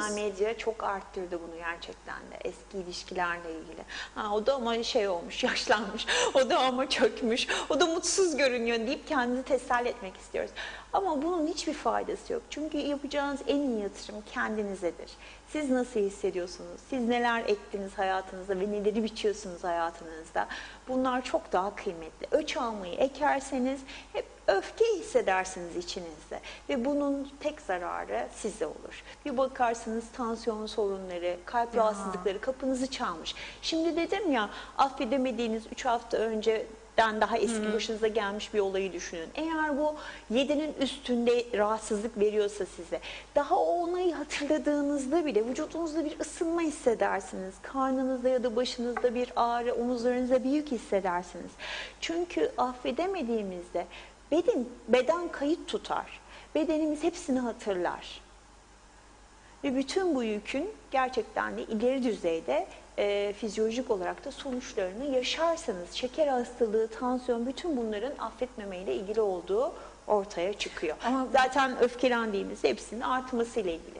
Sosyal medya çok arttırdı bunu gerçekten de eski ilişkilerle ilgili. Ha, o da ama şey olmuş, yaşlanmış, o da ama çökmüş, o da mutsuz görünüyor deyip kendinizi teselli etmek istiyoruz. Ama bunun hiçbir faydası yok. Çünkü yapacağınız en iyi yatırım kendinizedir. Siz nasıl hissediyorsunuz? Siz neler ettiniz hayatınızda ve neleri biçiyorsunuz hayatınızda? Bunlar çok daha kıymetli. Öç almayı ekerseniz hep öfke hissedersiniz içinizde ve bunun tek zararı size olur. Bir bakarsınız tansiyon sorunları, kalp rahatsızlıkları kapınızı çalmış. Şimdi dedim ya affedemediğiniz 3 hafta önceden daha eski başınıza gelmiş bir olayı düşünün. Eğer bu 7'nin üstünde rahatsızlık veriyorsa size daha o olayı hatırladığınızda bile vücudunuzda bir ısınma hissedersiniz. Karnınızda ya da başınızda bir ağrı, omuzlarınızda bir yük hissedersiniz. Çünkü affedemediğimizde beden, beden kayıt tutar. Bedenimiz hepsini hatırlar. Ve bütün bu yükün gerçekten de ileri düzeyde e, fizyolojik olarak da sonuçlarını yaşarsanız şeker hastalığı, tansiyon bütün bunların affetmemeyle ilgili olduğu ortaya çıkıyor. Ama- Zaten öfkelendiğimizde hepsinin artmasıyla ilgili.